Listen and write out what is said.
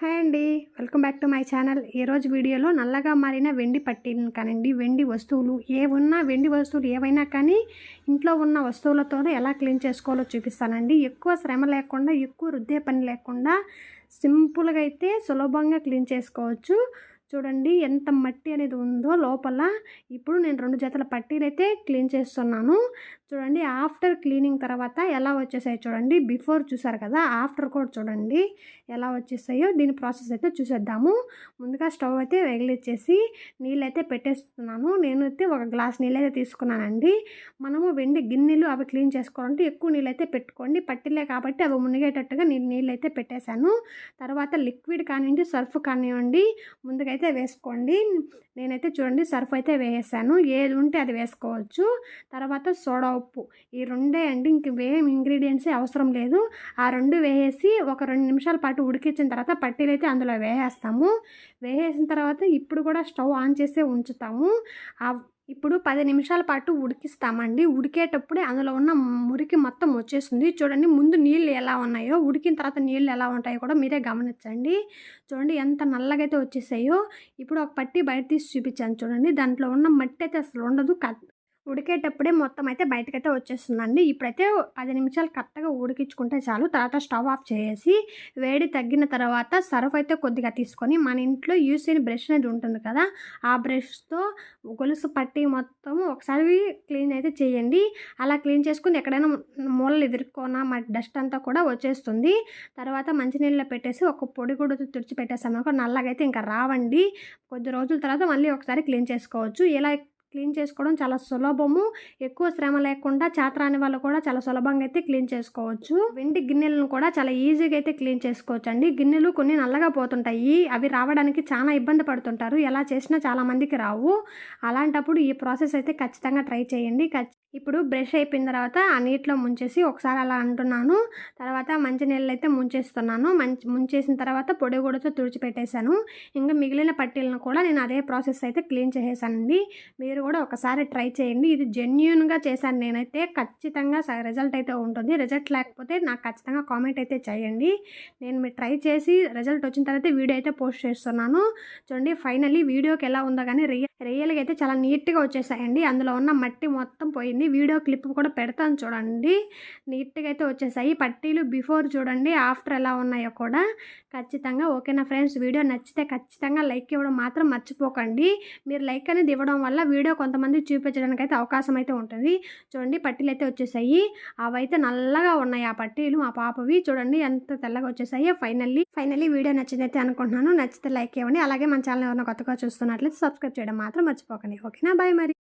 Hi అండి. Welcome back to my channel. ఈరోజు వీడియోలో నల్లగా మారిన వెండి పట్టిన కానివ్వండి వెండి వస్తువులు ఏ ఉన్నా వెండి వస్తువులు ఏవైనా కానీ ఇంట్లో ఉన్న వస్తువులతోనే ఎలా క్లీన్ చేసుకోవాలో చూపిస్తానండి. ఎక్కువ శ్రమ లేకుండా ఎక్కువ రుద్దే పని లేకుండా సింపుల్గా అయితే సులభంగా క్లీన్ చేసుకోవచ్చు. చూడండి ఎంత మట్టి అనేది ఉందో లోపల. ఇప్పుడు నేను రెండు జతల పట్టీలు అయితే క్లీన్ చేస్తున్నాను. చూడండి ఆఫ్టర్ క్లీనింగ్ తర్వాత ఎలా వచ్చేసాయో చూడండి. బిఫోర్ చూసారు కదా ఆఫ్టర్ కూడా చూడండి ఎలా వచ్చేసాయో. దీని ప్రాసెస్ అయితే చూసేద్దాము. ముందుగా స్టవ్ అయితే వెగిలిచ్చేసి నీళ్ళు అయితే పెట్టేస్తున్నాను. నేను అయితే ఒక గ్లాస్ నీళ్ళు అయితే తీసుకున్నానండి. మనము వెండి గిన్నెలు అవి క్లీన్ చేసుకోవాలంటే ఎక్కువ నీళ్ళు అయితే పెట్టుకోండి. పట్టిలే కాబట్టి అవి మునిగేటట్టుగా నేను నీళ్ళు అయితే పెట్టేశాను. తర్వాత లిక్విడ్ కానివ్వండి సర్ఫ్ కానివ్వండి ముందుగా అయితే వేసుకోండి. నేనైతే చూడండి సర్ఫ్ అయితే వేసాను ఏది ఉంటే అది వేసుకోవచ్చు. తర్వాత సోడా ఉప్పు. ఈ రెండే అండి. ఇంకేం వేం అవసరం లేదు. ఆ రెండు వేసేసి ఒక రెండు నిమిషాల పాటు ఉడికించిన తర్వాత పట్టీలు అయితే అందులో వేసేస్తాము. వేసేసిన తర్వాత ఇప్పుడు కూడా స్టవ్ ఆన్ చేసే ఉంచుతాము. ఆ ఇప్పుడు పది నిమిషాల పాటు ఉడికిస్తామండి. ఉడికేటప్పుడే అందులో ఉన్న మురికి మొత్తం వచ్చేస్తుంది. చూడండి ముందు నీళ్ళు ఎలా ఉన్నాయో ఉడికిన తర్వాత నీళ్ళు ఎలా ఉంటాయో కూడా మీరే గమనించండి. చూడండి ఎంత నల్లగా అయితే వచ్చేసాయో. ఇప్పుడు ఒక పట్టి బయట తీసి చూపించాను చూడండి. దాంట్లో ఉన్న మట్టి అయితే అసలు ఉండదు. ఉడికేటప్పుడే మొత్తం అయితే బయటకైతే వచ్చేస్తుందండి. ఇప్పుడైతే పది నిమిషాలు కరెక్ట్గా ఉడికించుకుంటే చాలు. తర్వాత స్టవ్ ఆఫ్ చేసి వేడి తగ్గిన తర్వాత సర్ఫ్ అయితే కొద్దిగా తీసుకొని మన ఇంట్లో యూస్ అయిన బ్రష్ అనేది ఉంటుంది కదా ఆ బ్రష్తో గొలుసు పట్టి మొత్తం ఒకసారి క్లీన్ అయితే చేయండి. అలా క్లీన్ చేసుకుని ఎక్కడైనా మూలలు ఎదుర్కొన్న మా డస్ట్ అంతా కూడా వచ్చేస్తుంది. తర్వాత మంచినీళ్ళలో పెట్టేసి ఒక పొడి కూడా తుడిచి పెట్టేసాము ఒక నల్లగా అయితే ఇంకా రావండి. కొద్ది రోజుల తర్వాత మళ్ళీ ఒకసారి క్లీన్ చేసుకోవచ్చు. ఇలా క్లీన్ చేసుకోవడం చాలా సులభము. ఎక్కువ శ్రమ లేకుండా చేతరాని వాళ్ళు కూడా చాలా సులభంగా అయితే క్లీన్ చేసుకోవచ్చు. వెండి గిన్నెలను కూడా చాలా ఈజీగా అయితే క్లీన్ చేసుకోవచ్చు అండి గిన్నెలు కొన్ని నల్లగా పోతుంటాయి. అవి రావడానికి చాలా ఇబ్బంది పడుతుంటారు. ఎలా చేసినా చాలా మందికి రావు. అలాంటప్పుడు ఈ ప్రాసెస్ అయితే ఖచ్చితంగా ట్రై చేయండి. ఇప్పుడు బ్రష్ అయిపోయిన తర్వాత ఆ నీటిలో ముంచేసి ఒకసారి అలా అంటున్నాను. తర్వాత మంచి నీళ్ళు అయితే ముంచేస్తున్నాను. మంచి ముంచేసిన తర్వాత పొడి గుడతో తుడిచిపెట్టేశాను ఇంకా మిగిలిన పట్టీలను కూడా నేను అదే ప్రాసెస్ అయితే క్లీన్ చేసేసానండి. మీరు కూడా ఒకసారి ట్రై చేయండి. ఇది జెన్యున్గా చేశాను నేనైతే. ఖచ్చితంగా రిజల్ట్ అయితే ఉంటుంది. రిజల్ట్ లేకపోతే నాకు ఖచ్చితంగా కామెంట్ అయితే చేయండి. నేను మీరు ట్రై చేసి రిజల్ట్ వచ్చిన తర్వాత వీడియో అయితే పోస్ట్ చేస్తున్నాను. చూడండి ఫైనల్లీ వీడియోకి ఎలా ఉందో కానీ రియల్ రియల్గా అయితే చాలా నీట్గా వచ్చేసాయండి. అందులో ఉన్న మట్టి మొత్తం పోయింది. వచ్చింది వీడియో క్లిప్ కూడా పెడతాను చూడండి. నీట్గా అయితే వచ్చేసాయి. పట్టీలు బిఫోర్ చూడండి. ఆఫ్టర్ ఎలా ఉన్నాయో కూడా ఖచ్చితంగా ఓకేనా ఫ్రెండ్స్? వీడియో నచ్చితే ఖచ్చితంగా లైక్ ఇవ్వడం మాత్రం మర్చిపోకండి. మీరు లైక్ అనేది ఇవ్వడం వల్ల వీడియో కొంతమంది చూపించడానికి అయితే అవకాశం అయితే ఉంటుంది. చూడండి. పట్టీలు అయితే వచ్చేసాయి. అవైతే నల్లగా ఉన్నాయి ఆ పట్టీలు మా పాపవి. చూడండి. ఎంత తెల్లగా వచ్చేసాయి ఫైనల్లీ. ఫైనల్లీ వీడియో నచ్చిందైతే అనుకుంటున్నాను. నచ్చితే లైక్ ఇవ్వండి. అలాగే మన ఛానల్ ఎవరైనా కొత్తగా చూస్తున్నట్లయితే సబ్స్క్రైబ్ చేయడం మాత్రం మర్చిపోకండి. ఓకేనా? బాయ్ మరి.